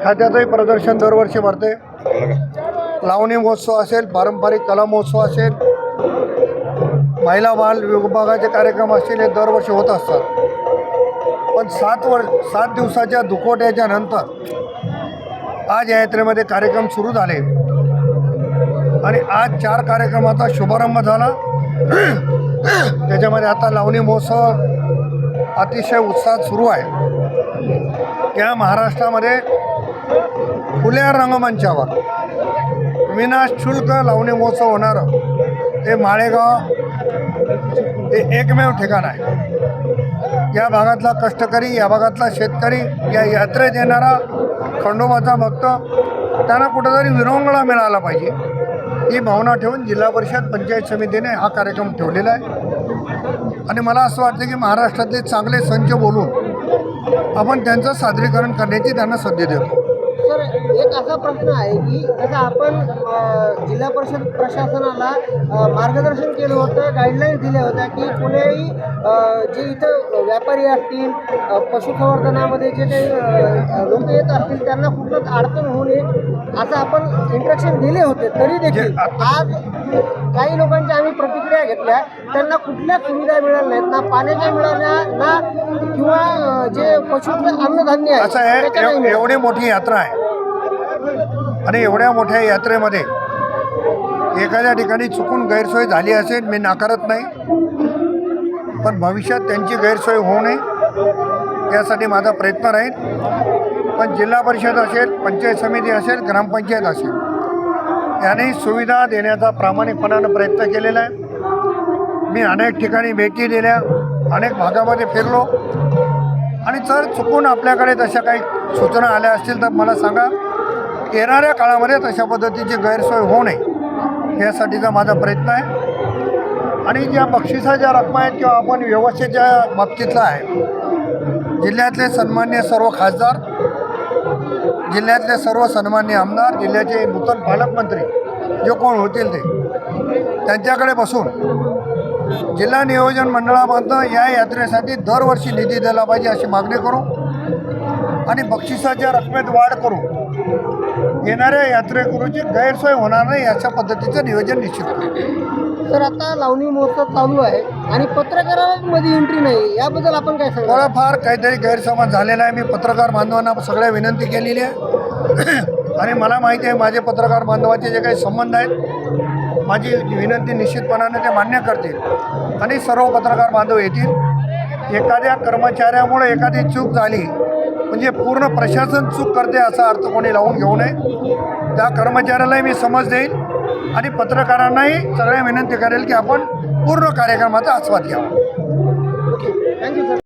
खात्याचंही प्रदर्शन दरवर्षी भरते. लावणी महोत्सव असेल पारंपरिक कला महोत्सव असेल महिला बाल विभागाचे कार्यक्रम असतील हे दरवर्षी होत असतात. पण सात वर्ष सात दिवसाच्या दुखवट्याच्या नंतर आज या यात्रेमध्ये कार्यक्रम सुरू झाले. आणि आज चार कार्यक्रमाचा शुभारंभ झाला. त्याच्यामध्ये आता लावणी महोत्सव अतिशय उत्साहात सुरू आहे. या महाराष्ट्रामध्ये खुल्या रंगमंचावर विनाशुल्क लावणी महोत्सव होणारं. हे माळेगाव हे एकमेव ठिकाण आहे. या भागातला कष्टकरी या भागातला शेतकरी या यात्रेत येणारा खंडोबाचा भक्त त्यांना कुठेतरी विरंगुळा मिळाला पाहिजे. ही भावना ठेवून जिल्हा परिषद पंचायत समितीने हा कार्यक्रम ठेवलेला आहे. आणि मला असं वाटतं की महाराष्ट्रातले चांगले संच बोलून आपण त्यांचं सादरीकरण करण्याची त्यांना संधी देतो. सर एक असा प्रश्न आहे की जसं आपण जिल्हा परिषद प्रशासनाला मार्गदर्शन केलं होतं गाईडलाईन्स दिल्या होत्या की कुणीही जे इथं व्यापारी असतील पशुसंवर्धनामध्ये जे काही लोक येत असतील त्यांना कुठलंच अडचण होऊ नये असं आपण इंस्ट्रक्शन दिले होते तरी देखील. जे काही लोकांच्या आम्ही प्रतिक्रिया घेतल्या. त्यांना कुठल्या सुविधा मिळाल्या नाहीत ना पाण्याच्या मिळाल्या ना किंवा जे पशु अन्नधान्य आहे असं. एवढी मोठी यात्रा आहे. आणि एवढ्या मोठ्या यात्रेमध्ये एखाद्या ठिकाणी चुकून गैरसोय झाली असेल मी नाकारत नाही. पण भविष्यात त्यांची गैरसोय होऊ नये यासाठी माझा प्रयत्न राहील. पण जिल्हा परिषद असेल पंचायत समिती असेल ग्रामपंचायत असेल यांनी सुविधा देण्याचा प्रामाणिकपणानं प्रयत्न केलेला आहे. मी अनेक ठिकाणी भेटी दिल्या अनेक भागामध्ये फिरलो. आणि जर चुकून आपल्याकडे तशा काही सूचना आल्या असतील तर मला सांगा येणाऱ्या काळामध्ये तशा पद्धतीची गैरसोय होऊ नये यासाठीचा माझा प्रयत्न आहे. आणि ज्या बक्षिसाच्या रकमा आहेत किंवा आपण व्यवस्थेच्या बाबतीतला आहे जिल्ह्यातले सन्मान्य सर्व खासदार जिल्ह्यातले सर्व सन्मान्य आमदार जिल्ह्याचे नूतन पालकमंत्री जे कोण होतील ते त्यांच्याकडे बसून जिल्हा नियोजन मंडळामधनं या यात्रेसाठी दरवर्षी निधी दिला पाहिजे अशी मागणी करू आणि बक्षिसाच्या रकमेत वाढ करू येणाऱ्या यात्रेकरूची गैरसोय होणार नाही अशा पद्धतीचं नियोजन निश्चित करू तर आता लावणी महोत्सव चालू आहे आणि पत्रकारांमध्ये एंट्री नाही. याबद्दल आपण काय सांगतो थोडाफार काहीतरी गैरसमज झालेला आहे. मी पत्रकार बांधवांना सगळ्या विनंती केलेली आहे. आणि मला माहिती आहे माझे पत्रकार बांधवाचे जे काही संबंध आहेत माझी विनंती निश्चितपणाने ते मान्य करतील. आणि सर्व पत्रकार बांधव येतील. एखाद्या कर्मचाऱ्यामुळे एखादी चूक झाली म्हणजे पूर्ण प्रशासन चूक करते असा अर्थ कोणी लावून घेऊ नये. त्या कर्मचाऱ्यालाही मी समज देईल आणि पत्रकारांनाही सगळ्या विनंती करेल की आपण पूर्ण कार्यक्रमाचा आस्वाद घ्यावा. Thank you sir